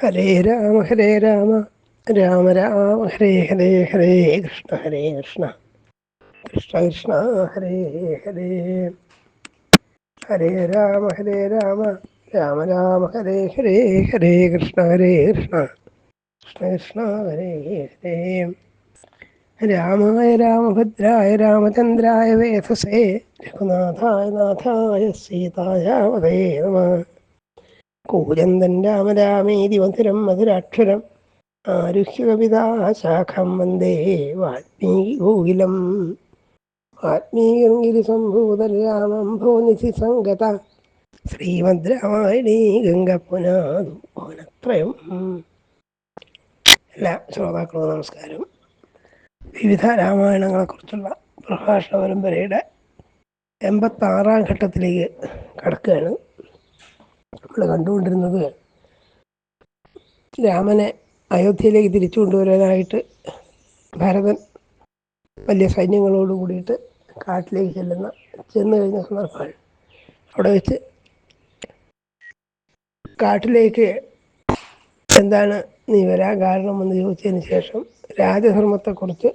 ഹരേ രാമ ഹരേ രാമ. രാമ രാമ ഹരേ ഹരേ ഹരേ കൃഷ്ണ ഹരേ കൃഷ്ണ. കൃഷ്ണ കൃഷ്ണ ഹരേ ഹരേ. ഹരേ രാമ ഹരേ രാമ. രാമ രാമ ഹരേ ഹരേ ഹരേ കൃഷ്ണ ഹരേ കൃഷ്ണ. കൃഷ്ണ കൃഷ്ണ ഹരേ ഹരേ. രാമായ രാമഭദ്രായ രാമചന്ദ്രായ വേധസേ രഘുനാഥായ നാഥായ സീതായ വദേ നമ. കൂജന്തൻ രാമ രാമേതി മധുരം മധുരാക്ഷരം. ആരുഹ്യ കവിതാശാഖം വന്ദേ വാത്മീകി ഗോകുലം വാൽമീകിരി സംഭൂതൽ രാമം ഭൂനിധി സംഗത. ശ്രീമദ് രാമായണീ ഗംഗപ്പുനാതു ഭുവനത്രയം. എല്ലാ ശ്രോതാക്കളും നമസ്കാരം. വിവിധ രാമായണങ്ങളെക്കുറിച്ചുള്ള പ്രഭാഷണ പരമ്പരയുടെ എൺപത്താറാം ഘട്ടത്തിലേക്ക് കടക്കുകയാണ്. നമ്മൾ കണ്ടുകൊണ്ടിരുന്നത് രാമനെ അയോധ്യയിലേക്ക് തിരിച്ചു കൊണ്ടുവരാനായിട്ട് ഭരതൻ വലിയ സൈന്യങ്ങളോട് കൂടിയിട്ട് കാട്ടിലേക്ക് ചെല്ലുന്ന ചെന്ന് കഴിഞ്ഞ സന്ദർഭമാണ് അവിടെ വെച്ച് കാട്ടിലേക്ക് എന്താണ് നീ വരാൻ കാരണമെന്ന് ചോദിച്ചതിന് ശേഷം രാജധർമ്മത്തെക്കുറിച്ച്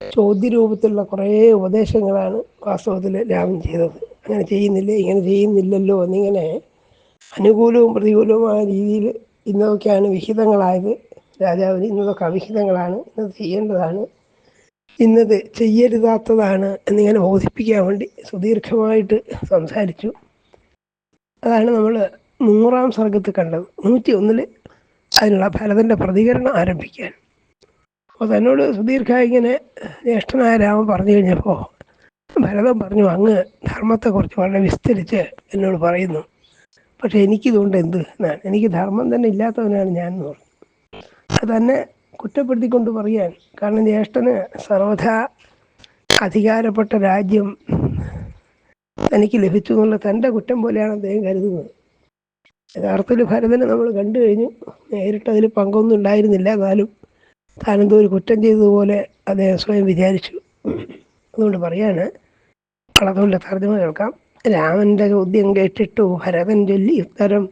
ചോദ്യരൂപത്തിലുള്ള കുറേ ഉപദേശങ്ങളാണ് വാസ്തവത്തിൽ രാമൻ ചെയ്തത്. അങ്ങനെ ചെയ്യുന്നില്ലേ? ഇങ്ങനെ ചെയ്യുന്നില്ലല്ലോ എന്നിങ്ങനെ അനുകൂലവും പ്രതികൂലവുമായ രീതിയിൽ ഇന്നതൊക്കെയാണ് വിഹിതങ്ങളായത്. രാജാവിന് ഇന്നതൊക്കെ അവിഹിതങ്ങളാണ്. ഇന്നത് ചെയ്യേണ്ടതാണ്. ഇന്നത് ചെയ്യരുതാത്തതാണ് എന്നിങ്ങനെ ബോധിപ്പിക്കാൻ വേണ്ടി സുദീർഘമായിട്ട് സംസാരിച്ചു. അതാണ് നമ്മൾ നൂറാം സർഗത്ത് കണ്ടത്. നൂറ്റി ഒന്നിൽ അതിനുള്ള ഭരതന്റെ പ്രതികരണം ആരംഭിക്കാൻ. അപ്പോൾ തന്നോട് സുദീർഘ ഇങ്ങനെ ജ്യേഷ്ഠനായ രാമൻ പറഞ്ഞു കഴിഞ്ഞപ്പോൾ ഭരതൻ പറഞ്ഞു അങ്ങ് ധർമ്മത്തെക്കുറിച്ച് വളരെ വിസ്തരിച്ച് എന്നോട് പറയുന്നു. പക്ഷെ എനിക്കിതുകൊണ്ട് എന്ത് എനിക്ക് ധർമ്മം തന്നെ ഇല്ലാത്തവനാണ് ഞാൻ എന്ന് പറഞ്ഞു. അത് തന്നെ കുറ്റപ്പെടുത്തിക്കൊണ്ട് പറയാൻ. കാരണം ജ്യേഷ്ഠന് സർവഥ അധികാരപ്പെട്ട രാജ്യം തനിക്ക് ലഭിച്ചു എന്നുള്ള തന്റെ കുറ്റം പോലെയാണ് അദ്ദേഹം കരുതുന്നത്. യഥാർത്ഥത്തിൽ ഭരതനെ നമ്മൾ കണ്ടു കഴിഞ്ഞു. നേരിട്ട് അതിൽ പങ്കൊന്നും ഉണ്ടായിരുന്നില്ല. എന്നാലും താനെന്തോ ഒരു കുറ്റം ചെയ്തതുപോലെ അദ്ദേഹം സ്വയം വിചാരിച്ചു. അതുകൊണ്ട് പറയാണ്. കളതുള്ള തർജമ കേൾക്കാം. രാമന്റെ ചോദ്യം കേട്ടിട്ടു ഭരതൻ ചൊല്ലി ഉത്തരം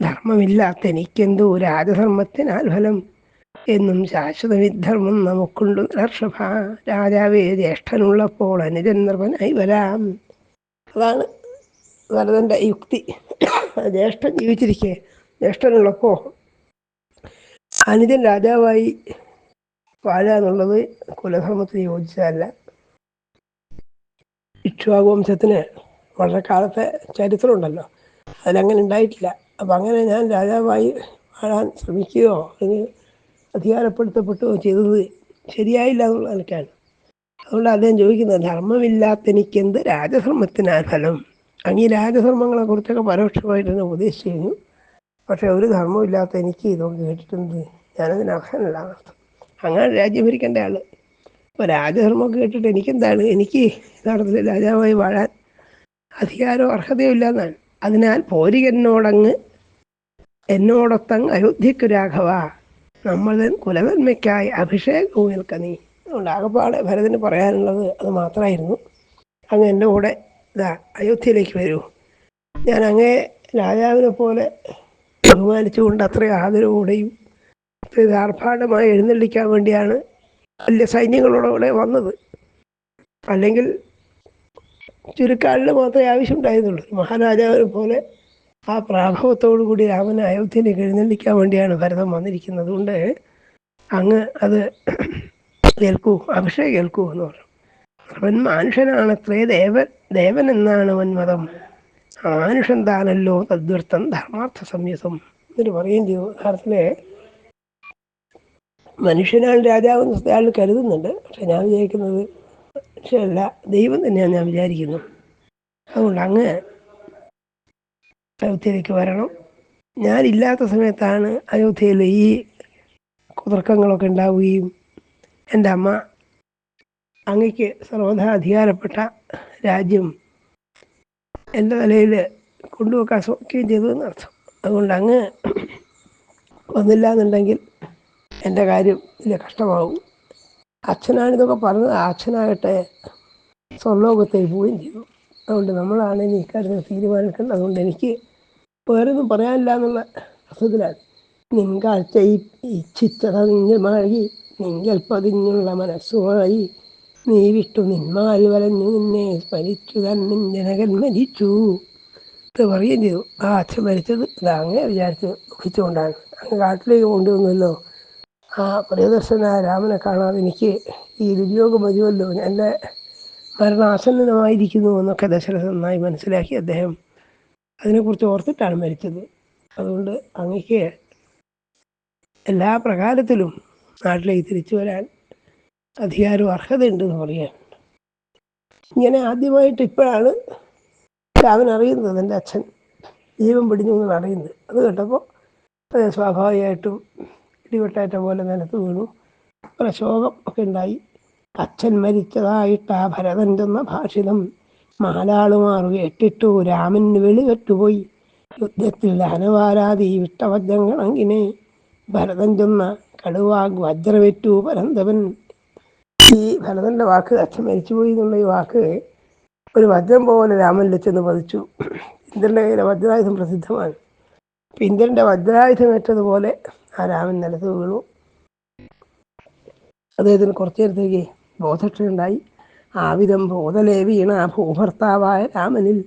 ധർമ്മമില്ലാത്ത എനിക്കെന്തോ രാജധർമ്മത്തിനാൽ ഫലം എന്നും ശാശ്വത വിധർമ്മം നമുക്കുണ്ട് ഋഷഭ രാജാവേ ജ്യേഷ്ഠനുള്ളപ്പോൾ അനുജൻ വരാം. അതാണ് ഭരതന്റെ യുക്തി. ജ്യേഷ്ഠൻ ജീവിച്ചിരിക്കെ ജ്യേഷ്ഠനുള്ളപ്പോൾ അനുജൻ രാജാവായി വാഴുക എന്നുള്ളത് കുലധർമ്മത്തിന് യോജിച്ചതല്ല. ഇക്ഷ്വാകുവംശത്തിന് വളരെ കാലത്തെ ചരിത്രമുണ്ടല്ലോ. അതിലങ്ങനെ ഉണ്ടായിട്ടില്ല. അപ്പം അങ്ങനെ ഞാൻ രാജാവായി വാഴാൻ ശ്രമിക്കുകയോ അല്ലെങ്കിൽ അധികാരപ്പെടുത്തപ്പെട്ടോ ചെയ്തത് ശരിയായില്ല എന്നുള്ള നിലയ്ക്കാണ് അതുകൊണ്ട് അദ്ദേഹം ചോദിക്കുന്നത് ധർമ്മമില്ലാത്ത രാജധർമ്മത്തിനാ ഫലം? അങ്ങ് ഈ രാജധർമ്മങ്ങളെ കുറിച്ചൊക്കെ പരോക്ഷമായിട്ട് തന്നെ ഉപദേശിച്ചു കഴിഞ്ഞു. പക്ഷേ ഒരു ധർമ്മമില്ലാത്ത എനിക്ക് ഇതൊക്കെ കേട്ടിട്ടുണ്ട് ഞാനതിന് അർഹനല്ല അങ്ങനെ രാജ്യം ഭരിക്കേണ്ട ആൾ. അപ്പോൾ രാജധർമ്മമൊക്കെ കേട്ടിട്ട് എനിക്കെന്താണ്? എനിക്ക് യഥാർത്ഥത്തിൽ രാജാവായി വാഴാൻ അധികാരവും അർഹതയോ ഇല്ല എന്നാണ് അതിനാൽ പോരികനോടങ്ങ് എന്നോടൊത്തങ്ങ് അയോധ്യയ്ക്കു രാഘവ നമ്മൾ കുലവന്മയ്ക്കായി അഭിഷേകവും നിൽക്ക നീ. അതുകൊണ്ട് ആകപ്പാടെ ഭരതന് പറയാനുള്ളത് അത് മാത്രമായിരുന്നു. അങ്ങ് എന്റെ കൂടെ ഇതാ അയോധ്യയിലേക്ക് വരൂ. ഞാൻ അങ്ങേ രാജാവിനെ പോലെ ബഹുമാനിച്ചുകൊണ്ട് അത്രയും ആദരവോടെയും അത്രയും എഴുന്നള്ളിക്കാൻ വേണ്ടിയാണ് വലിയ സൈന്യങ്ങളോടെ വന്നത്. അല്ലെങ്കിൽ ചുരുക്കാളിന് മാത്രമേ ആവശ്യമുണ്ടായിരുന്നുള്ളൂ. മഹാരാജാവിനെ പോലെ ആ പ്രാഭവത്തോടു കൂടി രാമനെ അയോധ്യയിലേക്ക് എഴുന്നള്ളിക്കാൻ വേണ്ടിയാണ് ഭരതം വന്നിരിക്കുന്നത്. കൊണ്ട് അങ്ങ് അത് കേൾക്കൂ അഭിഷേകം കേൾക്കൂ എന്ന് പറഞ്ഞു. അവൻ മനുഷ്യനാണ് അത്രേ ദേവൻ ദേവൻ എന്നാണ് അവൻ മതം. മനുഷ്യൻ താനല്ലോ തദ്വൃത്തം ധർമാർത്ഥ സംയുസം എന്നിട്ട് പറയുകയും ചെയ്തു. യഥാർത്ഥത്തിലെ മനുഷ്യനാണ് രാജാവെന്ന് അയാൾ കരുതുന്നുണ്ട്. പക്ഷെ ഞാൻ വിചാരിക്കുന്നത് മനുഷ്യനല്ല ദൈവം തന്നെയാണ് ഞാൻ വിചാരിക്കുന്നു. അതുകൊണ്ട് അങ്ങ് അയോധ്യയിലേക്ക് വരണം. ഞാനില്ലാത്ത സമയത്താണ് അയോധ്യയിൽ ഈ കുതർക്കങ്ങളൊക്കെ ഉണ്ടാവുകയും എന്റെ അമ്മ അങ്ങയ്ക്ക് സർവധാ അധികാരപ്പെട്ട രാജ്യം എന്റെ നിലയിൽ കൊണ്ടുവെക്കാൻ ശ്രമിക്കുകയും ചെയ്തു എന്നർത്ഥം. അതുകൊണ്ട് അങ്ങ് വന്നില്ല എന്നുണ്ടെങ്കിൽ എന്റെ കാര്യം വലിയ കഷ്ടമാവും. അച്ഛനാണിതൊക്കെ പറഞ്ഞത് അച്ഛനാകട്ടെ സ്വർലോകത്തേക്ക് പോവുകയും ചെയ്തു. അതുകൊണ്ട് നമ്മളാണ് ഇനി ഇക്കാര്യത്തിൽ തീരുമാനിക്കേണ്ടത്. അതുകൊണ്ട് എനിക്ക് വേറൊന്നും പറയാനില്ല എന്നുള്ള അർത്ഥത്തിലാണ്. ഈ ഇച്ഛിച്ചതഞ്ഞുമായി നിങ്ങൾ പതിഞ്ഞുള്ള മനസ്സുമായി നീ വിട്ടു നിന്മാൽ വലഞ്ഞു നിന്നെ സ്മരിച്ചു തന്നിൻ ജനകൻ മരിച്ചു ഇത് പറയുകയും ചെയ്തു. ആ അച്ഛൻ മരിച്ചത് ഇത് അങ്ങനെ വിചാരിച്ച് ദുഃഖിച്ചുകൊണ്ടാണ്. അങ്ങ് കാട്ടിലേക്ക് കൊണ്ടുവന്നല്ലോ. ആ പ്രിയദർശനായ രാമനെ കാണാതെ എനിക്ക് ഈ ദുര്യോഗം വരുമല്ലോ എന്റെ മരണാസന്നമായിരിക്കുന്നു എന്നൊക്കെ ദശരഥൻ നന്നായി മനസ്സിലാക്കി അദ്ദേഹം അതിനെക്കുറിച്ച് ഓർത്തിട്ടാണ് മരിച്ചത്. അതുകൊണ്ട് അങ്ങക്ക് എല്ലാ പ്രകാരത്തിലും നാട്ടിലേക്ക് തിരിച്ചു വരാൻ അധികാരവും അർഹതയുണ്ടെന്ന് പറയാൻ. ഇങ്ങനെ ആദ്യമായിട്ട് ഇപ്പോഴാണ് രാമൻ അറിയുന്നത് എന്റെ അച്ഛൻ ജീവൻ പിടിഞ്ഞു എന്നാണ് അറിയുന്നത് അത് കേട്ടപ്പോൾ സ്വാഭാവികമായിട്ടും ഇടിവെട്ടേറ്റ പോലെ നിലത്ത് വീണു. പ്രശോകം ശോകം ഒക്കെ ഉണ്ടായി. അച്ഛൻ മരിച്ചതായിട്ട് ആ ഭരതൻ ചെന്ന ഭാഷിതം മാലാളുമാർ കേട്ടിട്ടു രാമൻ വെളിവെട്ടുപോയി. യുദ്ധത്തിൽ അനവാരാതി വിട്ടവജ്രങ്ങളങ്ങിനെ ഭരതൻ ചെന്ന കടുവാഗ് വജ്രവെറ്റു പരന്തവൻ ഈ ഭരതന്റെ വാക്ക് അച്ഛൻ മരിച്ചുപോയി എന്നുള്ള ഈ വാക്ക് ഒരു വജ്രം പോലെ രാമനിൽ ചെന്ന് പതിച്ചു. ഇന്ദ്രന്റെ കയ്യിലെ വജ്രായുധം പ്രസിദ്ധമാണ്. ഇന്ദ്രന്റെ വജ്രായുധം ഏറ്റതുപോലെ ആ രാമൻ നിലത്ത് വീണു. അദ്ദേഹത്തിന് കുറച്ചു നേരത്തേക്ക് ബോധക്ഷയുണ്ടായി ആവിധം ബോധലേ വീണ ഭൂഭർത്താവായ രാമനിൽ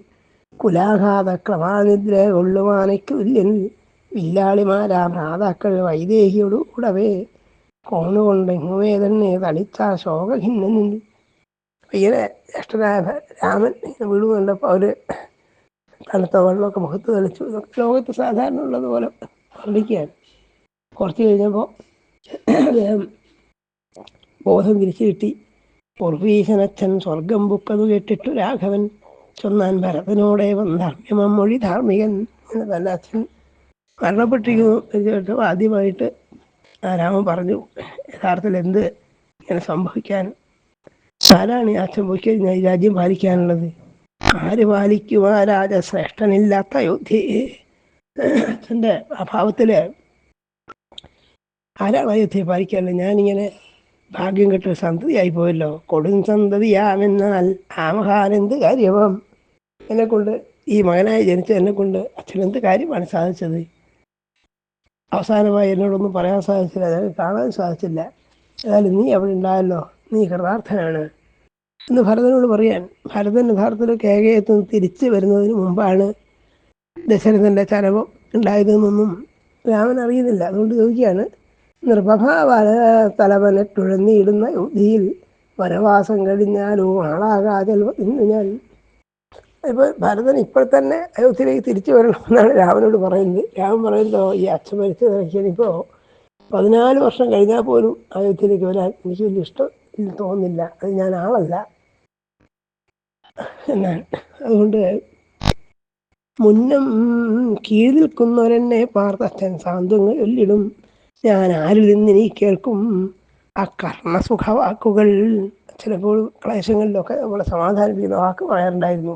കുലാഘാത ക്രമാനിദ്ര കൊള്ളുവാനയ്ക്ക് തുല്യനിൽ വില്ലാളിമാരാ ഭ്രാതാക്കൾ വൈദേഹിയോട് കൂടവേ. കോണുകൊണ്ട് എങ്ങുമേ തന്നെ തളിച്ച ശോകഖിന്നനിൽ. ഇങ്ങനെ ജ്യേഷ്ഠനായ രാമൻ വീട് കണ്ടപ്പോൾ അവർ തണുത്ത വെള്ളമൊക്കെ മുഖത്ത് തളിച്ചു. ലോകത്ത് സാധാരണ ഉള്ളതുപോലെ വർണിക്കുകയാണ് കുറച്ച് കഴിഞ്ഞപ്പോൾ ബോധം തിരിച്ചു കിട്ടി. പൂർവീശനച്ഛൻ സ്വർഗം പൊക്കത് കേട്ടിട്ടു രാഘവൻ ചൊന്നാൻ ഭരതനോടെ ധർമ്മ്യമം മൊഴി ധാർമ്മികൻ എന്ന് തന്റെ അച്ഛൻ മരണപ്പെട്ടിരിക്കുന്നു എന്ന് കേട്ടു. ആദ്യമായിട്ട് രാമൻ പറഞ്ഞു യഥാർത്ഥത്തിൽ എന്ത് ഇങ്ങനെ സംഭവിക്കാൻ? ആരാണ് ഈ അച്ഛൻ പോയി കഴിഞ്ഞാൽ ഈ രാജ്യം പാലിക്കാനുള്ളത്. ആര് പാലിക്കും? ആ രാജശ്രേഷ്ഠനില്ലാത്ത അയോധ്യയെ. അച്ഛന്റെ അഭാവത്തിൽ ആരാണ് അയോധ്യയെ പാലിക്കാനുള്ളത് ഞാനിങ്ങനെ ഭാഗ്യം കെട്ട സന്തതിയായി പോയല്ലോ. കൊടും സന്തതിയാമെന്നാൽ ആ മഹാനെന്ത് കാര്യവും? എന്നെ കൊണ്ട് ഈ മകനായി ജനിച്ച എന്നെ കൊണ്ട് അച്ഛനെന്ത് കാര്യമാണ് സാധിച്ചത്? അവസാനമായി എന്നോടൊന്നും പറയാൻ സാധിച്ചില്ല. അതായത് കാണാൻ സാധിച്ചില്ല. ഏതായാലും നീ അവിടെ ഉണ്ടായല്ലോ. നീ കൃതാർത്ഥനാണ്. എന്ന് ഭരതനോട് പറയാൻ ഭരതൻ യഥാർത്ഥത്തിൽ കേകയത്ത് തിരിച്ചു വരുന്നതിന് മുമ്പാണ് ദശരഥന്റെ ചരമം ഉണ്ടായതെന്നൊന്നും രാമൻ അറിയുന്നില്ല. അതുകൊണ്ട് ചോദിക്കുകയാണ് നിർഭഭാവന തലവനറ്റുഴന്നിടുന്ന യുദ്ധിയിൽ വനവാസം കഴിഞ്ഞാലോ ആളാകാതെ ഇന്ന് ഞാൻ ഇപ്പോൾ ഭരതൻ ഇപ്പോൾ തന്നെ അയോധ്യയിലേക്ക് തിരിച്ചു വരണമെന്നാണ് രാമനോട് പറയുന്നത്. രാമൻ പറയുന്നതോ ഈ അച്ഛൻ മരിച്ചത് ഇപ്പോൾ പതിനാല് വർഷം കഴിഞ്ഞാൽ പോലും അയോധ്യയിലേക്ക് വരാൻ എനിക്ക് വലിയ ഇഷ്ടം തോന്നുന്നില്ല. അത് ഞാൻ ആളല്ല. എന്നാണ് അതുകൊണ്ട് മുന്നം കീഴിൽ നിൽക്കുന്നവരെന്നെ പാർത്തച്ഛൻ സാന്ത്വങ്ങൾ ചൊല്ലിടും. ഞാൻ ആരിൽ നിന്ന് നീ കേൾക്കും ആ കർണസുഖവാക്കുകൾ ചിലപ്പോൾ ക്ലേശങ്ങളിലൊക്കെ നമ്മളെ സമാധാനിപ്പിക്കുന്ന വാക്ക് പറയാറുണ്ടായിരുന്നു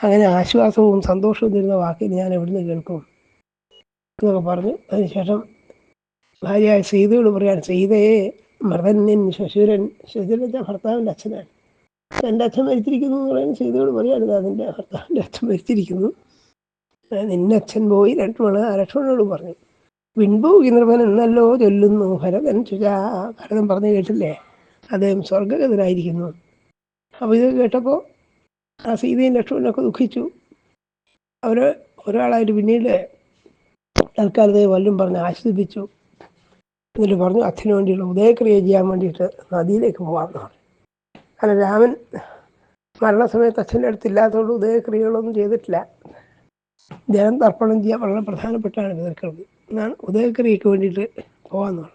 അങ്ങനെ ആശ്വാസവും സന്തോഷവും തരുന്ന വാക്ക് ഞാൻ എവിടുന്ന് കേൾക്കും? എന്നൊക്കെ പറഞ്ഞു അതിനുശേഷം ഭാര്യയായ സീതയോട് പറയാൻ സീതയെ മൃതന്യൻ ശശുരൻ ശശുരൻ വെച്ചാൽ ഭർത്താവിന്റെ അച്ഛനാണ്. എന്റെ അച്ഛൻ മരിച്ചിരിക്കുന്നു എന്ന് പറയാൻ സീതയോട് പറയാണ് അതിന്റെ ഭർത്താവിന്റെ അച്ഛൻ മരിച്ചിരിക്കുന്നു. നിന്നച്ഛൻ പോയി ലക്ഷ്മണ ലക്ഷ്മണനോട് പറഞ്ഞു. വിൺഭോഗി നിർഭൻ എന്നല്ലോ ചൊല്ലുന്നു. ഹരതൻ ചുജാ ഭരതൻ പറഞ്ഞു കേട്ടില്ലേ? അദ്ദേഹം സ്വർഗഗതനായിരിക്കുന്നു അപ്പോൾ ഇത് കേട്ടപ്പോൾ ആ സീതയും ലക്ഷ്മണനൊക്കെ ദുഃഖിച്ചു. അവർ ഒരാളായിട്ട് പിന്നീട് തൽക്കാലത്തെ വല്ലതും പറഞ്ഞ് ആശ്വസിപ്പിച്ചു. എന്നിട്ട് പറഞ്ഞു അച്ഛന് വേണ്ടിയുള്ള ഉദയക്രിയ ചെയ്യാൻ വേണ്ടിയിട്ട് നദിയിലേക്ക് പോകാമെന്ന് പറഞ്ഞു. കാരണം രാമൻ മരണസമയത്ത് അച്ഛന്റെ അടുത്തില്ലാത്തതുകൊണ്ട് ഉദയക്രിയകളൊന്നും ചെയ്തിട്ടില്ല. ജനം തർപ്പണം ചെയ്യാൻ വളരെ പ്രധാനപ്പെട്ടാണ് പിതൃക്കൾക്ക് എന്നാണ് ഉദയക്രിയക്ക് വേണ്ടിയിട്ട് പോകാമെന്ന് പറഞ്ഞു.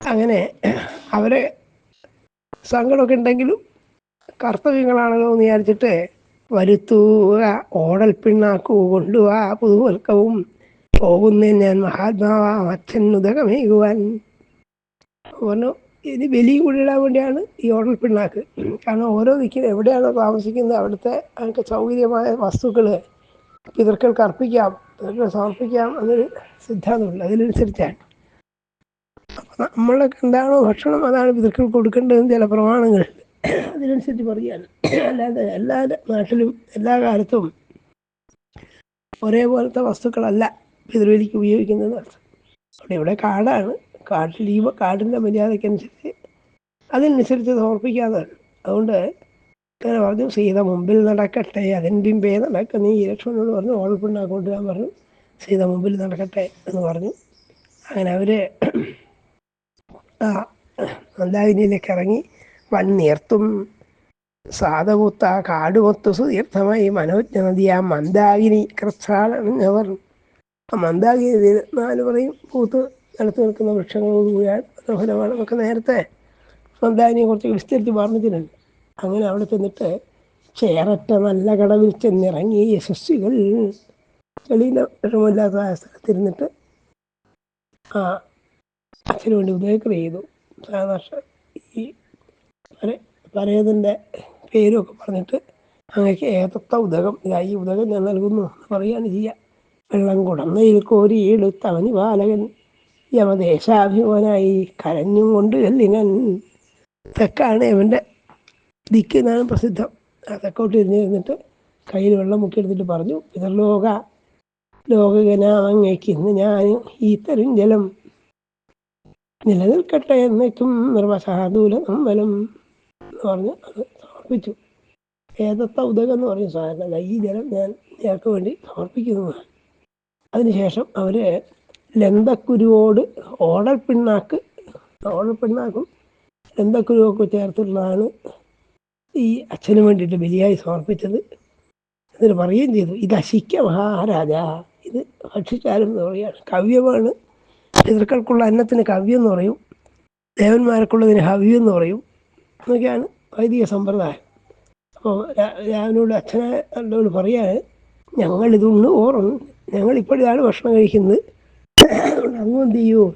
അങ്ങനെ അവരെ സങ്കടമൊക്കെ ഉണ്ടെങ്കിലും കർത്തവ്യങ്ങളാണല്ലോ എന്ന് വിചാരിച്ചിട്ട് വരുത്തുക ഓടൽ പിണ്ണാക്കു കൊണ്ടുവാ പുതുവൽക്കവും പോകുന്നേ ഞാൻ മഹാത്മാവാം അച്ഛൻ ഉദകമേകുവാൻ. പറഞ്ഞു ഇനി ബലിയും കൂടി ഇടാൻ വേണ്ടിയാണ് ഈ ഓടൽ പിണ്ണാക്ക്. കാരണം ഓരോ ദിക്കിലും എവിടെയാണോ താമസിക്കുന്നത് അവിടുത്തെ അവർക്ക് സൗകര്യമായ വസ്തുക്കൾ പിതൃക്കൾക്ക് അർപ്പിക്കാം. പിതൃക്കൾ സമർപ്പിക്കാം എന്നൊരു സിദ്ധാന്തമുണ്ട്. അതിനനുസരിച്ചാണ്. അപ്പം നമ്മളൊക്കെ എന്താണോ ഭക്ഷണം അതാണ് പിതൃക്കൾക്ക് കൊടുക്കേണ്ടതെന്ന് ചില പ്രമാണങ്ങളുണ്ട് അതിനനുസരിച്ച് പറയുകയാണ്. അല്ലാതെ എല്ലാ നാട്ടിലും എല്ലാ കാലത്തും ഒരേപോലത്തെ വസ്തുക്കളല്ല പിതൃവേലിക്ക് ഉപയോഗിക്കുന്നത് അവിടെ ഇവിടെ കാടാണ്. കാട്ടിൽ ഈ കാടിന്റെ മര്യാദയ്ക്കനുസരിച്ച് അതിനനുസരിച്ച് സമർപ്പിക്കാതാണ് അതുകൊണ്ട് അങ്ങനെ പറഞ്ഞു സീത മുമ്പിൽ നടക്കട്ടെ അതിൻ പിമ്പേ നടക്കുന്ന ഈ ലക്ഷ്മണനോട് പറഞ്ഞു ഓൾപ്പിണ്ണ കൊണ്ടുവരാൻ പറഞ്ഞു സീത മുമ്പിൽ നടക്കട്ടെ എന്ന് പറഞ്ഞു. അങ്ങനെ അവർ ആ മന്ദാകിനിയിലേക്ക് ഇറങ്ങി വന്നീർത്തും സാധപുത്ത കാടുമൊത്തു സുതീർത്ഥമായി മനോജ്ഞ നദി ആ മന്ദാകിനി പറഞ്ഞു. ആ മന്ദാകിനി നാല് പറയും പൂത്ത് നിലത്ത് നിൽക്കുന്ന വൃക്ഷങ്ങളോടുകൂടിയാണ് മനോഹരമാണ്. നമുക്ക് നേരത്തെ മന്ദാകിനിയെ കുറച്ച് വിസ്തരിച്ച് പറഞ്ഞിട്ടുണ്ട്. അങ്ങനെ അവിടെ ചെന്നിട്ട് ചേരട്ട നല്ല കടവിൽ ചെന്നിറങ്ങി യശസ്വികൾ ചെളിയിലെ വിഷമമില്ലാത്ത ആ സ്ഥലത്തിരുന്നിട്ട് ആ അച്ഛന് വേണ്ടി ഉദയക്ര ചെയ്തു. സാധാരണ ഈ പറയതിന്റെ പേരൊക്കെ പറഞ്ഞിട്ട് അങ്ങക്ക് ഏതത്ത ഉദകം ഇതാ ഈ ഉദകം ഞാൻ നൽകുന്നു എന്ന് പറയുകയാണ് ചെയ്യുക വെള്ളം കുടന്നയിൽ എടുത്തവനി ബാലകൻ യമദേശാഭിമാനായി കരഞ്ഞും കൊണ്ട് എല്ലിനൻ തെക്കാണ് ഇവന്റെ ദിക്ക് എന്നാണ് പ്രസിദ്ധം. ആ തെക്കോട്ട് ഇരുന്നിരുന്നിട്ട് കയ്യിൽ വെള്ളം മുക്കിയെടുത്തിട്ട് പറഞ്ഞു പിതർലോക ലോകഗനാമങ്ങയ്ക്ക് ഇന്ന് ഞാൻ ഈ തരും ജലം. നിലനിൽക്കട്ടെ എന്നേക്കും നിർവസാദൂല അമ്പലം. എന്ന് പറഞ്ഞ് അത് സമർപ്പിച്ചു. ഏതത്ത ഉദകം എന്ന് പറയും സാധാരണ ഈ ജലം ഞാൻ ഞങ്ങൾക്ക് വേണ്ടി സമർപ്പിക്കുന്നതാണ്. അതിനുശേഷം അവർ ലന്തക്കുരുവോട് ഓടൽ പിണ്ണാക്ക് ഓടൽ പിണ്ണാക്കും ലന്തക്കുരുവൊക്കെ ചേർത്തുള്ളതാണ് ഈ അച്ഛന് വേണ്ടിയിട്ട് ബലിയായി സമർപ്പിച്ചത് എന്നിട്ട് പറയുകയും ചെയ്തു ഇത് അശിക്ക മഹാരാജ ഇത് ഭക്ഷിച്ചാലും എന്ന് പറയുകയാണ്. കവ്യമാണ്. പിതൃക്കൾക്കുള്ള അന്നത്തിന് കവ്യം എന്ന് പറയും. ദേവന്മാർക്കുള്ളതിന് ഹവ്യം എന്ന് പറയും. എന്നൊക്കെയാണ് വൈദിക സമ്പ്രദായം. അപ്പോൾ രാവിനോട് അച്ഛനോട് പറയാണ് ഓറും ഞങ്ങൾ ഇപ്പോഴാണ് ഭക്ഷണം കഴിക്കുന്നത്. അങ്ങ് എന്ത് ചെയ്യൂ?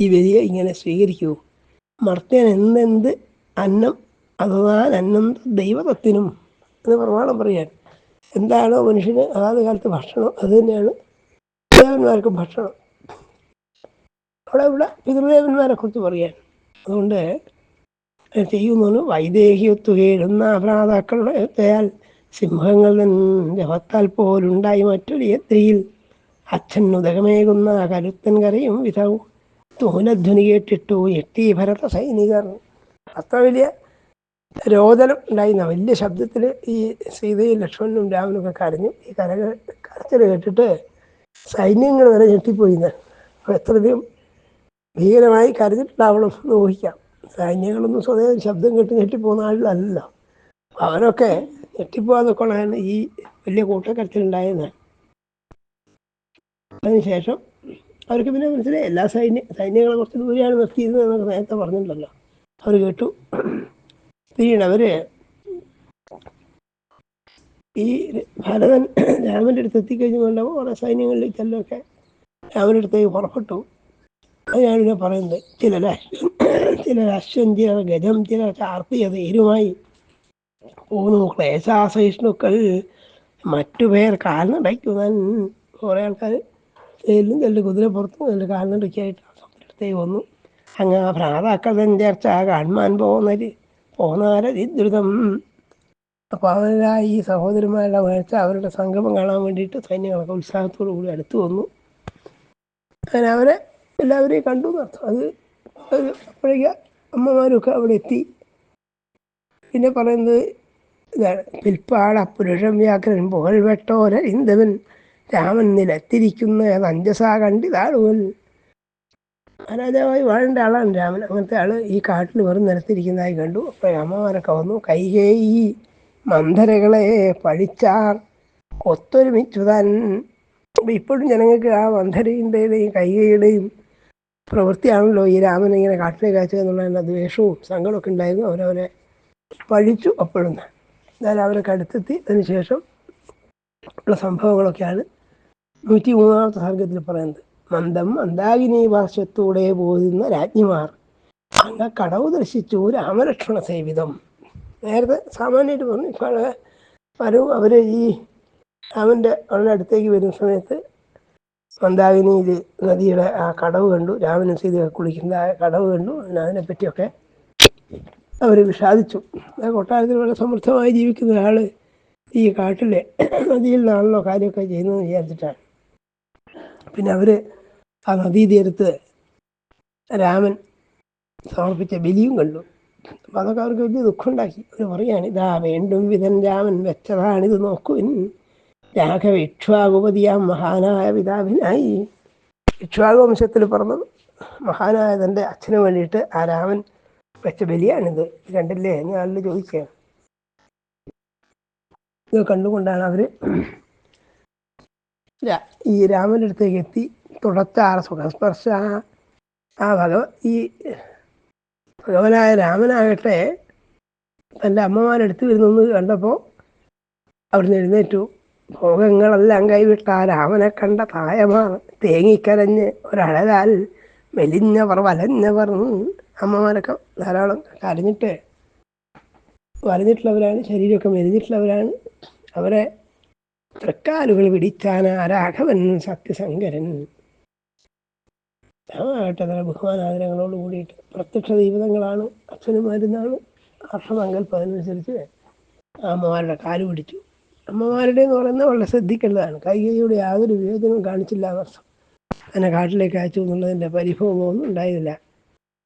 ഈ വലിയ ഇങ്ങനെ സ്വീകരിക്കൂ. മർത്യൻ എന്തെന്ത് അന്നം അഥവാ അന്നം ദൈവതത്തിനും എന്ന് പ്രമാണം പറയാൻ. എന്താണോ മനുഷ്യന് ആദ്യ കാലത്ത് ഭക്ഷണം അത് തന്നെയാണ് ദേവന്മാർക്ക് ഭക്ഷണം. അവിടെ ഇവിടെ പിതൃദേവന്മാരെ കുറിച്ച് പറയാൻ. അതുകൊണ്ട് ചെയ്യുന്നതിന് അപരാധാക്കളുടെ എത്തയാൽ സിംഹങ്ങൾ ജപത്താൽ പോലുണ്ടായി മറ്റൊരു യത്രിയിൽ അച്ഛൻ ഉദകമേകുന്ന കരുത്തൻ കരയും വിധവും തൂലധ്വനി കേട്ടിട്ടു എട്ടി ഭരത സൈനികർ. അത്ര വലിയ രോദനം ഉണ്ടായിരുന്ന വലിയ ശബ്ദത്തിൽ ഈ സീതയും ലക്ഷ്മണനും രാമനും ഒക്കെ കരഞ്ഞു ഈ കര കരച്ചിൽ കേട്ടിട്ട് സൈന്യങ്ങൾ വരെ ഞെട്ടിപ്പോയിന്ന് അപ്പോൾ എത്രയധികം ഭീകരമായി കരഞ്ഞിട്ടുണ്ടാവണം എന്ന് ഊഹിക്കാം. സൈന്യങ്ങളൊന്നും സ്വതേ ശബ്ദം കേട്ട് ഞെട്ടിപ്പോകുന്ന ആളിലല്ലോ അവരൊക്കെ ഞെട്ടിപ്പോകാന്നൊക്കെയാണ് ഈ വലിയ കൂട്ടക്കരച്ചിലുണ്ടായിരുന്നത് അതിനുശേഷം അവർക്ക് പിന്നെ മനസ്സിലായി എല്ലാ സൈന്യ സൈന്യങ്ങളെ കുറച്ച് ദൂരെയാണ് നിർത്തിയിരുന്നത് എന്നൊക്കെ നേരത്തെ പറഞ്ഞിട്ടുണ്ടല്ലോ. അവർ കേട്ടു. അവർ ഈ ഭരതൻ രാമന്റെ അടുത്ത് എത്തിക്കഴിഞ്ഞുകൊണ്ട് ഓരോ സൈന്യങ്ങളിലേക്കെല്ലാമൊക്കെ രാമന്റെ അടുത്തേക്ക് പുറപ്പെട്ടു. അത് ഞാനിവിടെ പറയുന്നത് ചിലർ ചിലർ രാഷ്ട്രം ചിലർ ഗജം ചിലർ ചാർത്തിയ തേരുമായി പോകുന്നു. ക്ലേശാസഹിഷ്ണുക്കൾ മറ്റു പേർ കാൽനടയ്ക്കുവാൻ കുറേ ആൾക്കാർ തേലും ചിലർ കുതിരപ്പുറത്തും നല്ല കാൽനടയ്ക്കായിട്ട് അടുത്തേക്ക് വന്നു. അങ്ങ് ഭ്രാതാക്കൾ ചേർച്ച കാൺമാൻ പോകുന്നൊരു പോന്നാരതിദ്രുതം. അപ്പോൾ അവരാ ഈ സഹോദരന്മാരുടെ വാഴ്ച അവരുടെ സംഗമം കാണാൻ വേണ്ടിയിട്ട് സൈന്യങ്ങളൊക്കെ ഉത്സാഹത്തോടു കൂടി അടുത്ത് വന്നു. അങ്ങനെ അവരെ എല്ലാവരെയും കണ്ടു എന്നർത്ഥം അത് അപ്പോഴേക്ക് അമ്മമാരൊക്കെ അവിടെ എത്തി. പിന്നെ പറയുന്നത് ഇതാണ്. പിൽപ്പാട പുരുഷം വ്യാഘ്രൻ പുകഴ് വെട്ടോരൻ ഇന്തവൻ രാമൻ നിലത്തിരിക്കുന്ന അഞ്ചസാ കണ്ടിതാളുകൾ. രാജാവായി വാഴേണ്ട ആളാണ് രാമൻ. അങ്ങനത്തെ ആൾ ഈ കാട്ടിൽ വെറും നിലത്തിരിക്കുന്നതായി കണ്ടു. അപ്പോൾ രാമന്മാരൊക്കെ വന്നു. കൈകേയി മന്ധരകളെ പഴിച്ചാർ. ഒത്തൊരുമിച്ചു താൻ. ഇപ്പോഴും ജനങ്ങൾക്ക് ആ മന്ധരയുടെയും കൈകയുടെയും പ്രവൃത്തിയാണല്ലോ ഈ രാമൻ ഇങ്ങനെ കാട്ടിലേക്ക് അയച്ചത് എന്നുള്ള ദ്വേഷവും സങ്കടമൊക്കെ ഉണ്ടായിരുന്നു. അവരവരെ പഴിച്ചു അപ്പോഴും. എന്നാലും അവരൊക്കെ അടുത്തെത്തി. അതിനുശേഷം ഉള്ള സംഭവങ്ങളൊക്കെയാണ് നൂറ്റി മൂന്നാമത്തെ സർഗത്തിൽ പറയുന്നത്. മന്ദം മന്ദാകിനി പാർശ്വത്തൂടെ പോരുന്ന രാജ്ഞിമാർ. അങ്ങ കടവ് ദർശിച്ചു രാമലക്ഷ്മണ സേവിതം. നേരത്തെ സാമാന്യമായിട്ട് പറഞ്ഞു ഇപ്പോൾ പലരും അവർ ഈ രാമന്റെ അവളുടെ അടുത്തേക്ക് വരുന്ന സമയത്ത് മന്ദാകിനിയിൽ നദിയുടെ ആ കടവ് കണ്ടു രാമനും സീത കുളിക്കുന്ന ആ കടവ് കണ്ടു അതിനെ അതിനെപ്പറ്റിയൊക്കെ അവർ വിഷാദിച്ചു. കൊട്ടാരത്തിൽ വളരെ സമൃദ്ധമായി ജീവിക്കുന്ന ഒരാൾ ഈ കാട്ടിലെ നദിയിൽ നിന്നാണല്ലോ കാര്യമൊക്കെ ചെയ്യുന്നതെന്ന് വിചാരിച്ചിട്ടാണ്. പിന്നെ അവർ ആ നദീതീരത്ത് രാമൻ സമർപ്പിച്ച ബലിയും കണ്ടു. അപ്പം അതൊക്കെ അവർക്ക് വലിയ ദുഃഖമുണ്ടാക്കി. അവർ പറയാണ് ഇതാ വേണ്ടും വിധൻ രാമൻ വെച്ചതാണിത് നോക്കുവിൻ. രാഘവ മഹാനായ പിതാവിനായി. ഇക്ഷ്വാകുവംശത്തിൽ പറഞ്ഞു മഹാനായ തന്റെ അച്ഛന് വേണ്ടിയിട്ട് ആ രാമൻ വെച്ച ബലിയാണിത്. കണ്ടില്ലേ? ആളിൽ ചോദിക്കുകയാണ്. ഇത് കണ്ടുകൊണ്ടാണ് അവർ ഈ രാമന്റെ അടുത്തേക്ക് എത്തി. തുടച്ചാറ സുഖസ്പർശ ആ ഭഗവ ഈ ഭഗവനായ രാമനാകട്ടെ തന്റെ അമ്മമാരെടുത്ത് വരുന്നു കണ്ടപ്പോൾ അവിടുന്ന് എഴുന്നേറ്റു ഭോഗങ്ങളെല്ലാം കൈവിട്ട ആ രാമനെ കണ്ട തായമാണ് തേങ്ങിക്കരഞ്ഞ് ഒരഴലാൽ മെലിഞ്ഞവർ വലഞ്ഞവർ അമ്മമാരൊക്കെ ധാരാളം കരഞ്ഞിട്ട് വലഞ്ഞിട്ടുള്ളവരാണ് ശരീരമൊക്കെ മെലിഞ്ഞിട്ടുള്ളവരാണ് അവരെ തൃക്കാലുകൾ പിടിച്ചാൻ ആ രാഘവൻ സത്യശങ്കരൻ ആകട്ടെ നല്ല ബഹുമാനാദരങ്ങളോട് കൂടിയിട്ട്. പ്രത്യക്ഷ ദൈവതങ്ങളാണ് അച്ഛനുമാരുന്നാണ് അർത്ഥമങ്കല്പം അനുസരിച്ച് അമ്മമാരുടെ കാൽ പിടിച്ചു. അമ്മമാരുടെ എന്ന് പറയുന്നത് വളരെ ശ്രദ്ധിക്കേണ്ടതാണ്. കൈകൈയുടെ യാതൊരു വിവേചനവും കാണിച്ചില്ല വർഷം. എന്നെ കാട്ടിലേക്ക് അയച്ചു എന്നുള്ളതിന്റെ പരിഭവമൊന്നും ഉണ്ടായിരുന്നില്ല.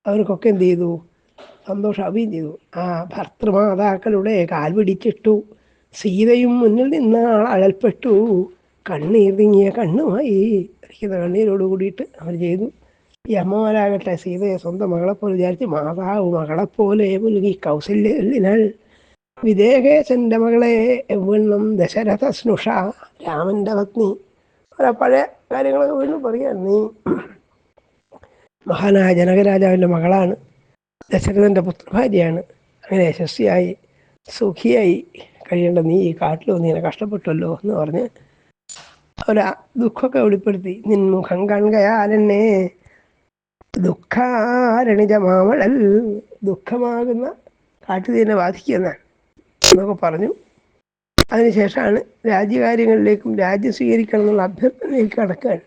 അവർക്കൊക്കെ എന്ത് ചെയ്തു? സന്തോഷം അഭിയും ചെയ്തു. ആ ഭർത്തൃമാതാക്കളുടെ കാൽ പിടിച്ചിട്ടു. സീതയും മുന്നിൽ നിന്ന അഴൽപ്പെട്ടു കണ്ണീർ തിങ്ങിയ കണ്ണുമായി കണ്ണീരോട് കൂടിയിട്ട് അവർ ചെയ്തു. ഈ അമ്മമാരാകട്ടെ സീതയെ സ്വന്തം മകളെപ്പോലെ വിചാരിച്ച് മാതാവ് മകളെപ്പോലെ മുലുകി കൗസല്യനാൽ വിദേഹേശന്റെ മകളെ വീണ്ടും ദശരഥ സ്നുഷ രാമന്റെ പത്നി. പഴയ കാര്യങ്ങളൊക്കെ വീണ്ടും പറയാൻ നീ മഹാനായ ജനകരാജാവിന്റെ മകളാണ്. ദശരഥന്റെ പുത്രഭാര്യയാണ്. അങ്ങനെ യശസ്വിയായി സുഖിയായി കഴിയേണ്ട നീ ഈ കാട്ടിൽ വന്ന് ഇങ്ങനെ കഷ്ടപ്പെട്ടല്ലോ എന്ന് പറഞ്ഞ് അവരാ ദുഃഖമൊക്കെ വെളിപ്പെടുത്തി. നിൻ മുഖം കൺകയാലെന്നെ ദുഃഖാരണിജ മാമഴൽ ദുഃഖമാകുന്ന കാട്ടുതീനെ ബാധിക്കുന്നതാണ് എന്നൊക്കെ പറഞ്ഞു. അതിനുശേഷമാണ് രാജ്യകാര്യങ്ങളിലേക്കും രാജ്യം സ്വീകരിക്കണം എന്നുള്ള അഭ്യർത്ഥനയിലേക്ക് കടക്കുകയാണ്.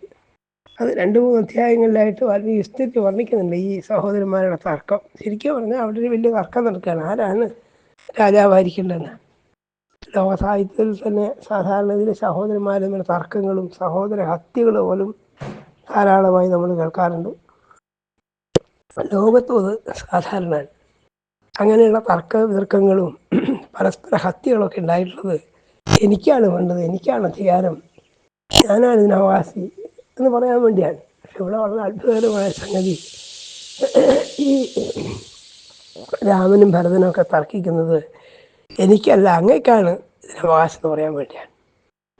അത് രണ്ട് മൂന്ന് അധ്യായങ്ങളിലായിട്ട് വളരെ വിസ്തരിച്ച് വർണിക്കുന്നുണ്ട് ഈ സഹോദരന്മാരുടെ തർക്കം. ശരിക്കും പറഞ്ഞാൽ അവിടെ ഒരു വലിയ തർക്കം നടക്കുകയാണ്. ആരാണ് രാജാവായിരിക്കേണ്ടതെന്ന്. ലോക സാഹിത്യത്തിൽ തന്നെ സാധാരണ ഇതിൽ സഹോദരന്മാരെന്നുള്ള തർക്കങ്ങളും സഹോദര ഹത്യകൾ പോലും ധാരാളമായി നമ്മൾ കേൾക്കാറുണ്ട്. ലോകത്തും അത് സാധാരണമാണ് അങ്ങനെയുള്ള തർക്ക വിതർക്കങ്ങളും പരസ്പര ഹത്യകളൊക്കെ ഉണ്ടായിട്ടുള്ളത് എനിക്കാണ് വേണ്ടത് എനിക്കാണ് അധികാരം. ഞാനാണ് ഇതിനവകാശി എന്ന് പറയാൻ വേണ്ടിയാണ്. പക്ഷെ ഇവിടെ വളരെ അത്ഭുതകരമായ സംഗതി ഈ രാമനും ഭരതനും ഒക്കെ തർക്കിക്കുന്നത് എനിക്കല്ല അങ്ങേക്കാണ് ഇതിനവകാശം എന്ന് പറയാൻ വേണ്ടിയാണ്.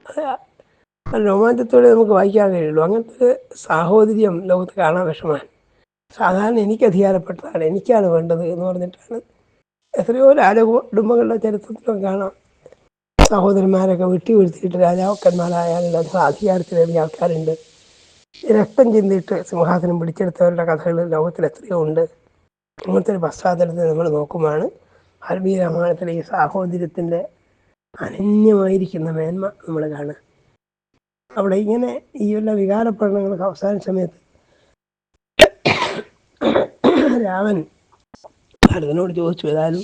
അത് രോമാഞ്ചത്തോടെ നമുക്ക് വായിക്കാൻ കഴിയുള്ളൂ. അങ്ങനത്തെ സാഹോദര്യം ലോകത്ത് കാണാൻ വിഷമാണ് സാധാരണ എനിക്ക് അധികാരപ്പെട്ടതാണ് എനിക്കാണ് വേണ്ടത് എന്ന് പറഞ്ഞിട്ടാണ് എത്രയോ രാജകുടുംബങ്ങളുടെ ചരിത്രത്തിലും കാണാം. സഹോദരന്മാരൊക്കെ വെട്ടി വീഴ്ത്തിയിട്ട് രാജാക്കന്മാരായാലും അത് അധികാരത്തിലേറിയ ആൾക്കാരുണ്ട് രക്തം ചിന്തിയിട്ട് സിംഹാസനം പിടിച്ചെടുത്തവരുടെ കഥകൾ ലോകത്തിൽ എത്രയോ ഉണ്ട്. അങ്ങനത്തെ ഒരു പശ്ചാത്തലത്തിൽ നമ്മൾ നോക്കുമ്പോഴാണ് വാൽമീകി രാമായണത്തിലെ ഈ സാഹോദര്യത്തിന്റെ അനന്യമായിരിക്കുന്ന മേന്മ നമ്മൾ കാണുക. അവിടെ ഇങ്ങനെ ഈ ഉള്ള വികാരപ്രകടനങ്ങൾക്ക് അവസാന സമയത്ത് രാമൻ. ഭരതനോട് ചോദിച്ചു ഏതായാലും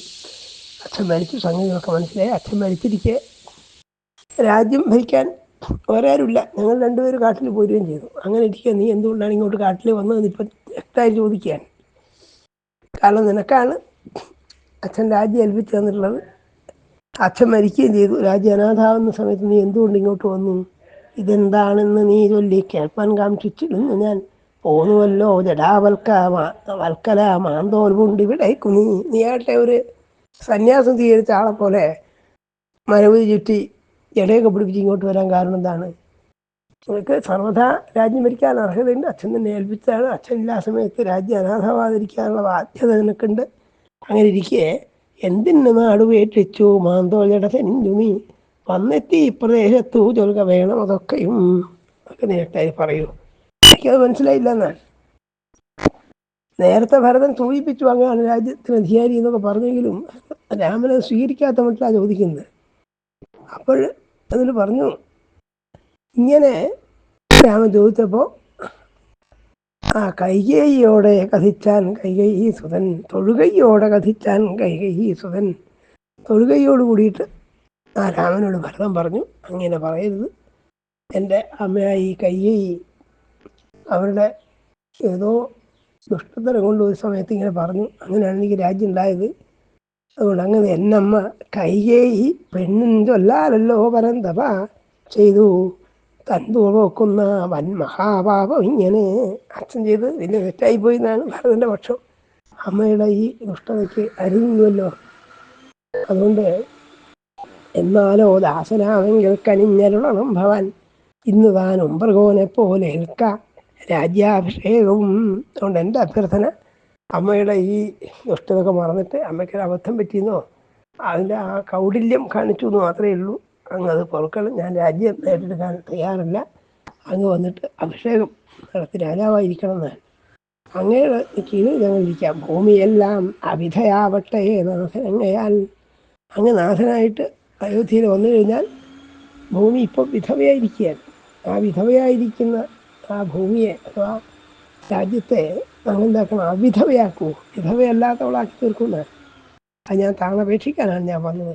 അച്ഛൻ മരിച്ചു സംഗതികളൊക്കെ മനസ്സിലായി. അച്ഛൻ മരിച്ചിരിക്കെ രാജ്യം ഭരിക്കാൻ ഒരാരുമില്ല ഞങ്ങൾ രണ്ടുപേരും കാട്ടിൽ പോരുകയും ചെയ്തു. അങ്ങനെ ഇരിക്കുക നീ എന്തുകൊണ്ടാണ് ഇങ്ങോട്ട് കാട്ടിൽ വന്നതെന്ന് ഇപ്പം വ്യക്തമായി ചോദിക്കാൻ കാരണം നിനക്കാണ് അച്ഛൻ രാജ്യം ഏൽപ്പിച്ചു തന്നിട്ടുള്ളത് അച്ഛൻ മരിക്കുകയും ചെയ്തു. രാജ്യം അനാഥാവുന്ന സമയത്ത് നീ എന്തുകൊണ്ട് ഇങ്ങോട്ട് വന്നു? ഇതെന്താണെന്ന് നീ ചൊല്ലി കേൾപ്പാൻ കാക്ഷിച്ചിടുന്നു ഞാൻ പോന്നുവല്ലോ ജഡാവൽക്ക വൽക്കല മാന്തോൽ പുണ്ടി ഇവിടേക്കു നീ. നീ ആട്ടെ ഒരു സന്യാസം സ്വീകരിച്ച ആളെ പോലെ മരവതി ചുറ്റി ജടയൊക്കെ പിടിപ്പിച്ച് ഇങ്ങോട്ട് വരാൻ കാരണം എന്താണ്? നിങ്ങൾക്ക് സർവതാ രാജ്യം ഭരിക്കാൻ അർഹതയുണ്ട്. അച്ഛൻ തന്നെ ഏൽപ്പിച്ചാണ് അച്ഛൻ ഇല്ലാ സമയത്ത് രാജ്യം അനാഥമാതിരിക്കാനുള്ള ബാധ്യത നിനക്കുണ്ട്. അങ്ങനെ ഇരിക്കെ. എന്തിന് നാട് വേട്ടിച്ചു മാന്തോജട നീ? വന്നെത്തി ഈ പ്രദേശത്തു ചൊൽക വേണം അതൊക്കെയും. ഒക്കെ നേരത്തെ പറയൂ. എനിക്കത് മനസ്സിലായില്ല എന്നാണ് നേരത്തെ ഭരതൻ സൂചിപ്പിച്ചു അങ്ങനെയാണ് രാജ്യത്തിന് അധികാരി എന്നൊക്കെ പറഞ്ഞെങ്കിലും രാമനെ സ്വീകരിക്കാത്ത മട്ടിലാണ് ചോദിക്കുന്നത്. അപ്പോൾ അതിൽ പറഞ്ഞു ഇങ്ങനെ രാമൻ ചോദിച്ചപ്പോൾ ആ കൈകേയിയോടെ കഥിച്ചാൻ കൈകൈ സുതൻ തൊഴുകൈയോടെ കഥിച്ചാൻ കൈകൈ സുതൻ തൊഴുകൈയോട് കൂടിയിട്ട് ആ രാമനോട് ഭരതം പറഞ്ഞു അങ്ങനെ പറയരുത്. എന്റെ അമ്മയായി കയ്യൈ അവരുടെ ഏതോ ദുഷ്ടത്തരം കൊണ്ട് ഒരു സമയത്ത് ഇങ്ങനെ പറഞ്ഞു അങ്ങനെയാണ് എനിക്ക് രാജ്യം ഉണ്ടായത്. അതുകൊണ്ട് അങ്ങനെ എന്നമ്മ കൈകേയി പെണ്ണും ചൊല്ലാലല്ലോ പരന്തപ ചെയ്തു. തന്തുവക്കുന്ന വൻ മഹാപാപം ഇങ്ങനെ അച്ഛൻ ചെയ്ത് വലിയ തെറ്റായിപ്പോയി എന്നാണ് ഭരതന്റെ പക്ഷം. അമ്മയുടെ ഈ ദുഷ്ടതയ്ക്ക് അരുന്നുവല്ലോ. അതുകൊണ്ട് എന്നാലോ ദാസനാമെങ്കിൽ കനിഞ്ഞരുളണം ഭവാൻ. ഇന്ന് താൻ ഉംബർഗോനെ പോലെ ഏൽക്ക. രാജ്യാഭിഷേകവും അതുകൊണ്ട് എന്റെ അഭ്യർത്ഥന അമ്മയുടെ ഈ ദുഷ്ടതൊക്കെ മറന്നിട്ട് അമ്മയ്ക്ക് ഒരു അബദ്ധം പറ്റിയെന്നോ അതിന്റെ ആ കൗടില്യം കാണിച്ചു എന്ന് മാത്രമേ ഉള്ളൂ. അങ്ങ് അത് പൊറുക്കണം. ഞാൻ രാജ്യം നേരിടാൻ തയ്യാറല്ല. അങ്ങ് വന്നിട്ട് അഭിഷേകം നടത്തി രാജാവായിരിക്കണം എന്നാണ് അങ്ങയുടെ കീഴിൽ ഞങ്ങൾ ഇരിക്കാം. ഭൂമിയെല്ലാം അവിധയാവട്ടെ നാഥനങ്ങയാൽ അങ്ങ് നാഥനായിട്ട് അയോധ്യയിൽ വന്നു കഴിഞ്ഞാൽ ഭൂമി ഇപ്പോൾ വിധവയായിരിക്കുകയാണ്. ആ വിധവയായിരിക്കുന്ന ആ ഭൂമിയെ അഥവാ രാജ്യത്തെ എന്താക്കണം അവിധവയാക്കൂ. വിധവയല്ലാത്തവളാക്കി തീർക്കുന്ന. അത് ഞാൻ താണപേക്ഷിക്കാനാണ് ഞാൻ വന്നത്.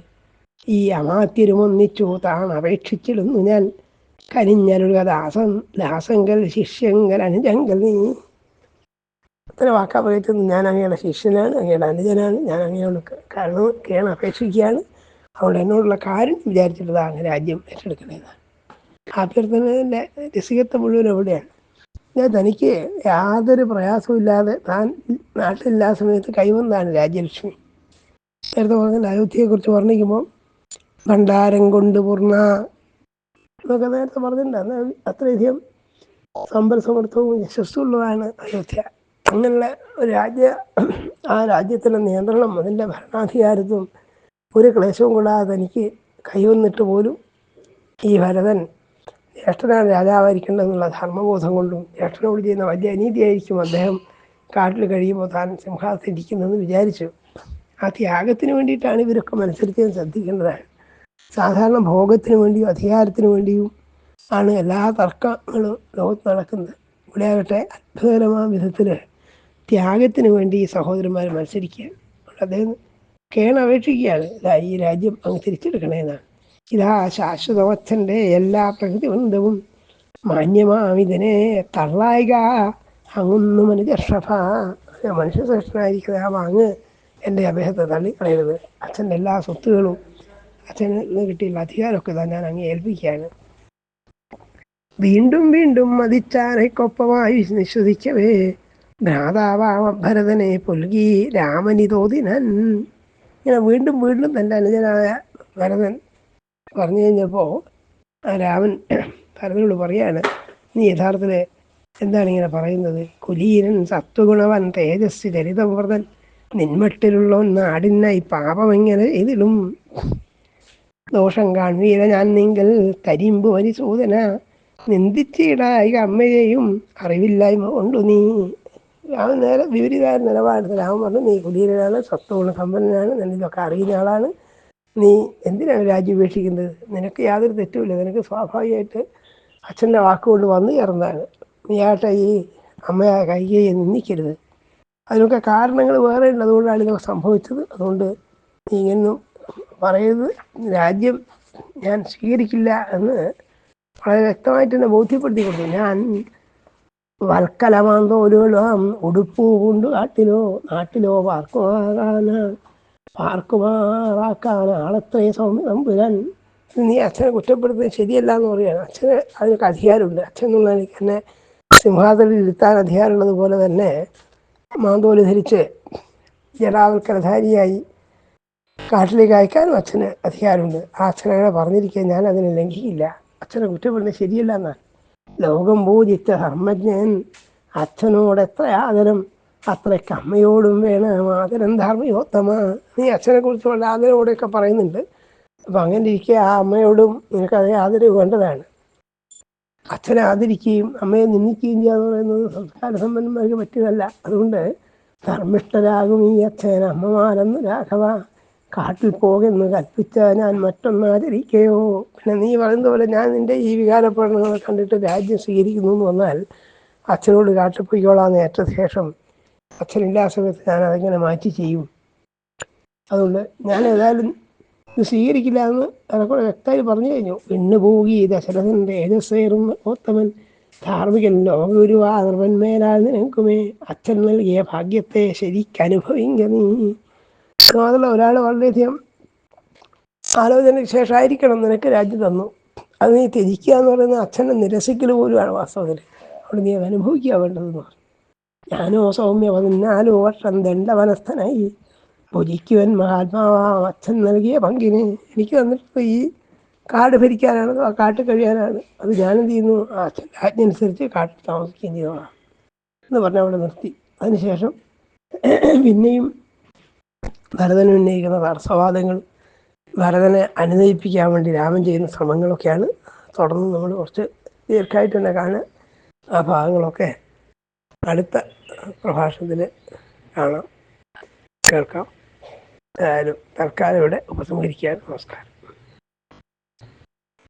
ഈ അമാത്യരുമൊന്നിച്ചു താൻ അപേക്ഷിച്ചിടുന്നു ഞാൻ. കരിഞ്ഞരുടെ ദാസൻ ദാസങ്കൽ ശിഷ്യങ്കൽ അനുജങ്കൽ നീ. അത്ര വാക്കാ പറയുന്നത് ഞാൻ അങ്ങയുടെ ശിഷ്യനാണ് അങ്ങയുടെ അനുജനാണ്. ഞാൻ അങ്ങയോട് കാരണം കേണ അപേക്ഷിക്കുകയാണ് അതുകൊണ്ട് എന്നോടുള്ള കാര്യം വിചാരിച്ചിട്ട് അങ്ങ് രാജ്യം ഏറ്റെടുക്കണേതാണ് അഭ്യർത്ഥനയുടെ രസികത്വം മുഴുവൻ എവിടെയാണ് ഞാൻ തനിക്ക് യാതൊരു പ്രയാസമില്ലാതെ താൻ നാട്ടിലില്ലാ സമയത്ത് കൈവന്നാണ് രാജ്യലക്ഷ്മി. നേരത്തെ പറഞ്ഞ അയോധ്യയെക്കുറിച്ച് വർണിക്കുമ്പോൾ ഭണ്ഡാരം കൊണ്ട് പൂർണ എന്നൊക്കെ നേരത്തെ പറഞ്ഞിട്ടുണ്ട്. അന്ന് അത്രയധികം സമ്പൽ സമൃദ്ധവും യശസ്സുള്ളതാണ് അയോധ്യ. അങ്ങനെയുള്ള രാജ്യ ആ രാജ്യത്തിന്റെ നിയന്ത്രണം അതിന്റെ ഭരണാധികാരത്വം ഒരു ക്ലേശവും കൂടാതെ തനിക്ക് കൈവന്നിട്ട് പോലും ഈ ഭരതൻ ജ്യേഷ്ഠനാണ് രാജാവായിരിക്കേണ്ടതെന്നുള്ള ധർമ്മബോധം കൊണ്ടും ജ്യേഷ്ഠനോട് ചെയ്യുന്ന വലിയ അനീതിയായിരിക്കും അദ്ദേഹം കാട്ടിൽ കഴിയുമ്പോൾ താൻ സിംഹാസനം ഇരിക്കുന്നതെന്ന് വിചാരിച്ചു. ആ ത്യാഗത്തിന് വേണ്ടിയിട്ടാണ് ഇവരൊക്കെ മത്സരിക്കാൻ ശ്രദ്ധിക്കേണ്ടതാണ് സാധാരണ ഭോഗത്തിന് വേണ്ടിയും അധികാരത്തിന് വേണ്ടിയും ആണ് എല്ലാ തർക്കങ്ങളും ലോകത്ത് നടക്കുന്നത്. ഇവിടെ ആകട്ടെ അത്ഭുതകരമായ വിധത്തിൽ ത്യാഗത്തിന് വേണ്ടി ഈ സഹോദരന്മാർ മത്സരിക്കുക. അദ്ദേഹം കേണപേക്ഷിക്കുകയാണ്. ഈ രാജ്യം അങ്ങ് തിരിച്ചെടുക്കണേന്നാണ് ഇതാ ശാശ്വതവത്തന്റെ എല്ലാ പ്രകൃതിബന്ധവും മാന്യമാമിതിനെ തള്ളായിക. അങ്ങൊന്നു മനുജർഷഭ. മനുഷ്യശ്രേഷ്ഠനായിരിക്കുന്ന ആ വാങ്ങ് എന്റെ അഭയത്തെ തള്ളിക്കളയരുത്. അച്ഛന്റെ എല്ലാ സ്വത്തുകളും അച്ഛന് കിട്ടിയുള്ള അധികാരമൊക്കെ താൻ ഞാൻ അങ്ങ് ഏൽപ്പിക്കുകയാണ്. വീണ്ടും വീണ്ടും മതിച്ചാനയ്ക്കൊപ്പമായി നിശ്വസിക്കവേ ഭ്രാതാവാമ ഭരതനെ പുൽകി രാമനിതോദിനൻ ഇങ്ങനെ വീണ്ടും വീണ്ടും തന്റെ അനുജനായ ഭരതൻ പറഞ്ഞു കഴിഞ്ഞപ്പോൾ രാമൻ ഭരതനോട് പറയാണ് നീ യഥാർത്ഥത്തിൽ എന്താണ് ഇങ്ങനെ പറയുന്നത്? കുലീനൻ സത്വഗുണവൻ തേജസ് ചരിതമൃതൻ നിന്മട്ടിലുള്ള നാടിനായി പാപം എങ്ങനെ ഇതിലും ദോഷം കാണുകയില്ല ഞാൻ നിങ്ങൾ കരിമ്പ് പരിശോധന. നിന്ദിച്ചിടായി അമ്മയെയും അറിവില്ലായ്മ കൊണ്ടു നീ. രാമൻ നേരെ വിപരീതമായ നിലപാടെടുത്ത് രാമൻ പറഞ്ഞു നീ കുലീനനാണ് സത്വഗുണ സമ്പന്നനാണ് നിന്നിതൊക്കെ അറിയുന്ന ആളാണ്. നീ എന്തിനാണ് രാജ്യം ഉപേക്ഷിക്കുന്നത് നിനക്ക് യാതൊരു തെറ്റുമില്ല. നിനക്ക് സ്വാഭാവികമായിട്ട് അച്ഛന്റെ വാക്കുകൊണ്ട് വന്നു ചേർന്നതാണ്. നീ ആട്ട ഈ അമ്മയെ കൈകയെ നിന്ദിക്കരുത്. അതിനൊക്കെ കാരണങ്ങൾ വേറെ ഉണ്ട്. അതുകൊണ്ടാണ് ഇതൊക്കെ സംഭവിച്ചത്. അതുകൊണ്ട് നീ ഇങ്ങനൊന്നും പറയരുത്. രാജ്യം ഞാൻ സ്വീകരിക്കില്ല എന്ന് വളരെ വ്യക്തമായിട്ട് എന്നെ ബോധ്യപ്പെടുത്തി കൊടുത്തു ഞാൻ വൽക്കലമാന്തോലുകളും ഉടുപ്പ് കൊണ്ട് കാട്ടിലോ നാട്ടിലോ പാർക്കുമാകാന പാർക്കുമാറാക്കാൻ ആളത്രയും സൗമ്യം നമ്പുരാൻ നീ അച്ഛനെ കുറ്റപ്പെടുത്തുന്നത് ശരിയല്ല എന്ന് പറയുകയാണ്. അച്ഛന് അതിനൊക്കെ അധികാരമുണ്ട്. അച്ഛൻ എന്നുള്ള എനിക്ക് എന്നെ സിംഹാസനത്തിൽ ഇരുത്താൻ അധികാരമുള്ളത് പോലെ തന്നെ മാന്തോൽ ധരിച്ച് ജടാവൽക്കരധാരിയായി കാട്ടിലേക്ക് അയക്കാനും അച്ഛന് അധികാരമുണ്ട്. ആ അച്ഛനങ്ങനെ പറഞ്ഞിരിക്കുക ഞാൻ അതിനെ ലംഘിക്കില്ല. അച്ഛനെ കുറ്റപ്പെടുന്നത് ശരിയല്ല എന്നാണ്. ലോകം പൂജിച്ച ധർമ്മജ്ഞൻ അച്ഛനോട് എത്ര ആദരം അത്രയ്ക്ക് അമ്മയോടും വേണം ആദരം ധർമ്മയോത്തമ. നീ അച്ഛനെ കുറിച്ച് വളരെ ആദരവോടെയൊക്കെ പറയുന്നുണ്ട്. അപ്പം അങ്ങനെ ഇരിക്കുക ആ അമ്മയോടും നിനക്ക് അതേ ആദരവ് വേണ്ടതാണ്. അച്ഛനെ ആദരിക്കുകയും അമ്മയെ നിന്ദിക്കുകയും ചെയ്യുക എന്ന് പറയുന്നത് സംസ്കാര സമ്പന്നന്മാർക്ക് പറ്റിയതല്ല. അതുകൊണ്ട് ധർമ്മിഷ്ഠരാകും ഈ അച്ഛൻ അമ്മമാരെന്ന് രാഘവ. കാട്ടിൽ പോകുമെന്ന് കൽപ്പിച്ച ഞാൻ മറ്റൊന്ന് മറ്റൊന്നാചരിക്കയോ പിന്നെ നീ പറയുന്ന പോലെ ഞാൻ നിന്റെ ഈ വികാരപ്രകടനങ്ങളെ കണ്ടിട്ട് രാജ്യം സ്വീകരിക്കുന്നു എന്ന് വന്നാൽ അച്ഛനോട് കാട്ടിൽ പോയിക്കോളാന്ന് ഏറ്റ ശേഷം അച്ഛനില്ലാ സമയത്ത് ഞാൻ അതെങ്ങനെ മാറ്റി ചെയ്യും? അതുകൊണ്ട് ഞാൻ ഏതായാലും ഇത് സ്വീകരിക്കില്ല എന്ന് അതൊക്കെ വ്യക്തമായി പറഞ്ഞു കഴിഞ്ഞു. പെണ്ണ് പോകി ദശരഥൻ ഏജസ്സേറുന്ന ഓത്തമൻ ധാർമ്മികൻ ലോകഗുരുവാതൃവന്മേലാൽ നിനക്കുമേ അച്ഛൻ നൽകിയ ഭാഗ്യത്തെ ശരിക്കനുഭവിക്ക നീ. മാത്രമല്ല ഒരാൾ വളരെയധികം ആലോചനയ്ക്ക് ശേഷമായിരിക്കണം നിനക്ക് രാജ്യം തന്നു. അത് നീ ത്യജിക്കുക എന്ന് പറയുന്നത് അച്ഛനെ നിരസിക്കൽ പോലുമാണ് വാസ്തവത്തിൽ. അവിടെ നീ അത് അനുഭവിക്കുക വേണ്ടതെന്ന് പറഞ്ഞു. ഞാനോ സൗമ്യ പതിനാലു വർഷം ദണ്ഡവനസ്ഥനായി ഭുജിക്കുവൻ മഹാത്മാവാം അച്ഛൻ നൽകിയ പങ്കിന് എനിക്ക് തന്നിട്ട് ഈ കാട് ഭരിക്കാനാണ് ആ കാട്ടിൽ കഴിയാനാണ്. അത് ഞാനെന്ത് ചെയ്യുന്നു? ആ അച്ഛന്റെ ആജ്ഞ അനുസരിച്ച് കാട്ടിൽ താമസിക്കുകയും ചെയ്തതാണ് എന്ന് പറഞ്ഞ് അവിടെ നിർത്തി. അതിനുശേഷം പിന്നെയും ഭരതൻ ഉന്നയിക്കുന്ന തടസ്സവാദങ്ങൾ ഭരതനെ അനുനയിപ്പിക്കാൻ വേണ്ടി രാമൻ ചെയ്യുന്ന ശ്രമങ്ങളൊക്കെയാണ്. തുടർന്ന് നമ്മൾ കുറച്ച് ദീർഘമായിട്ട് തന്നെ കാണുക ആ ഭാഗങ്ങളൊക്കെ. അടുത്ത പ്രഭാഷണത്തിൽ കാണാം. കേൾക്കാം. ഏതായാലും തൽക്കാലം ഇവിടെ ഉപസംഹരിക്കാൻ നമസ്കാരം.